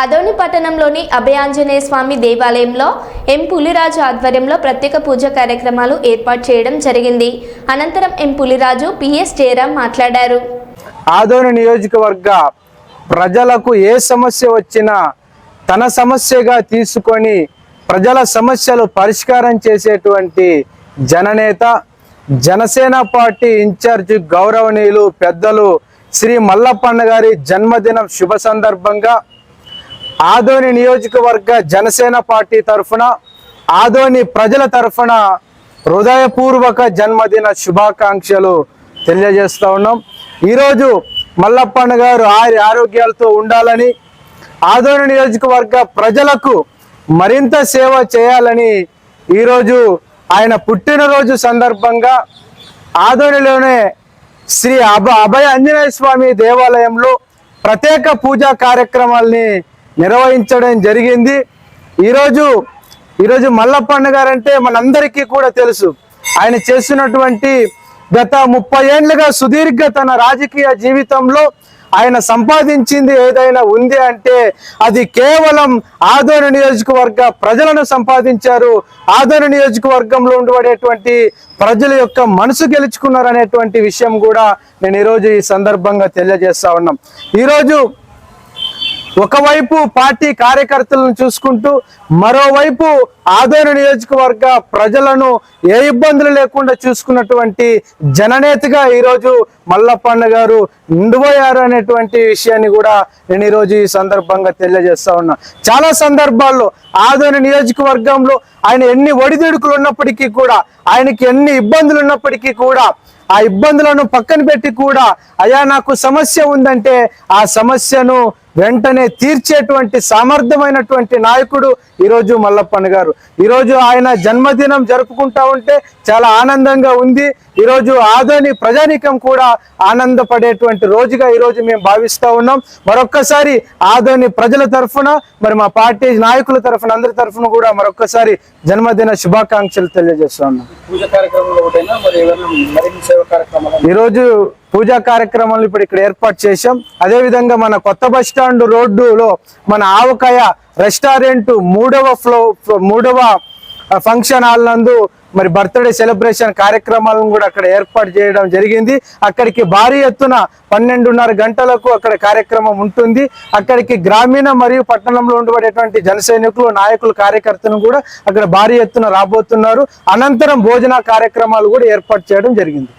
అదోని పట్టణంలోని అభయాంజనేయ స్వామి దేవాలయంలో ఎం పులిరాజు ఆధ్వర్యంలో ప్రత్యేక పూజ కార్యక్రమాలు ఏర్పాటు చేయడం జరిగింది. అనంతరం ఎం పులిరాజు పిఎస్ జయరాం మాట్లాడారు. ఆదోని నియోజకవర్గ ప్రజలకు ఏ సమస్య వచ్చినా తన సమస్యగా తీసుకొని ప్రజల సమస్యలు పరిష్కారం చేసేటువంటి జననేత జనసేన పార్టీ ఇన్ఛార్జ్ గౌరవనీయులు పెద్దలు శ్రీ మల్లప్పన్న గారి జన్మదినం శుభ సందర్భంగా ఆదోని నియోజకవర్గ జనసేన పార్టీ తరఫున ఆదోని ప్రజల తరఫున హృదయపూర్వక జన్మదిన శుభాకాంక్షలు తెలియజేస్తూ ఉన్నాం. ఈరోజు మల్లప్పన్న గారు ఆరి ఆరోగ్యాలతో ఉండాలని ఆదోని నియోజకవర్గ ప్రజలకు మరింత సేవ చేయాలని ఈరోజు ఆయన పుట్టినరోజు సందర్భంగా ఆదోనిలోనే శ్రీ అభ అభయ ఆంజనేయ స్వామి దేవాలయంలో ప్రత్యేక పూజా కార్యక్రమాల్ని నిర్వహించడం జరిగింది. ఈరోజు ఈరోజు మల్లప్పన్న గారంటే మనందరికీ కూడా తెలుసు. ఆయన చేస్తున్నటువంటి గత ముప్పై ఏండ్లుగా సుదీర్ఘ తన రాజకీయ జీవితంలో ఆయన సంపాదించింది ఏదైనా ఉంది అంటే అది కేవలం ఆదోని నియోజకవర్గ ప్రజలను సంపాదించారు. ఆదోని నియోజకవర్గంలో ఉండబడేటువంటి ప్రజల యొక్క మనసు గెలుచుకున్నారు అనేటువంటి విషయం కూడా నేను ఈరోజు ఈ సందర్భంగా తెలియజేస్తా ఉన్నాం. ఈరోజు ఒకవైపు పార్టీ కార్యకర్తలను చూసుకుంటూ మరోవైపు ఆదోని నియోజకవర్గ ప్రజలను ఏ ఇబ్బందులు లేకుండా చూసుకున్నటువంటి జననేతగా ఈరోజు మల్లప్పన్న గారు నిండిపోయారు అనేటువంటి విషయాన్ని కూడా నేను ఈరోజు ఈ సందర్భంగా తెలియజేస్తా ఉన్నా. చాలా సందర్భాల్లో ఆదోని నియోజకవర్గంలో ఆయన ఎన్ని ఒడిదుడుకులు ఉన్నప్పటికీ కూడా ఆయనకి ఎన్ని ఇబ్బందులు ఉన్నప్పటికీ కూడా ఆ ఇబ్బందులను పక్కన పెట్టి కూడా అయా నాకు సమస్య ఉందంటే ఆ సమస్యను వెంటనే తీర్చేటువంటి సామర్థ్యమైనటువంటి నాయకుడు ఈరోజు మల్లప్పన్న గారు. ఈరోజు ఆయన జన్మదినం జరుపుకుంటా ఉంటే చాలా ఆనందంగా ఉంది. ఈరోజు ఆదోని ప్రజానీకం కూడా ఆనందపడేటువంటి రోజుగా ఈరోజు మేము భావిస్తూ ఉన్నాం. మరొక్కసారి ఆదోని ప్రజల తరఫున మరి మా పార్టీ నాయకుల తరఫున అందరి తరఫున కూడా మరొక్కసారి జన్మదిన శుభాకాంక్షలు తెలియజేస్తా ఉన్నాం. పూజ కార్యక్రమంలో ఒకటైనా మరి ఏమైనా మరిన్ని సేవ కార్యక్రమాలు? ఈరోజు పూజా కార్యక్రమాలు ఇప్పుడు ఇక్కడ ఏర్పాటు చేశాం. అదే విధంగా మన కొత్త బస్టాండ్ రోడ్డులో మన ఆవకాయ రెస్టారెంట్ మూడవ ఫ్లో మూడవ ఫంక్షన్ హాల్ నందు మరి బర్త్డే సెలబ్రేషన్ కార్యక్రమాలను కూడా అక్కడ ఏర్పాటు చేయడం జరిగింది. అక్కడికి భారీ ఎత్తున పన్నెండున్నర గంటలకు అక్కడ కార్యక్రమం ఉంటుంది. అక్కడికి గ్రామీణ మరియు పట్టణంలో ఉండబడేటువంటి జనసైనికులు నాయకులు కార్యకర్తలు కూడా అక్కడ భారీ ఎత్తున రాబోతున్నారు. అనంతరం భోజన కార్యక్రమాలు కూడా ఏర్పాటు చేయడం జరిగింది.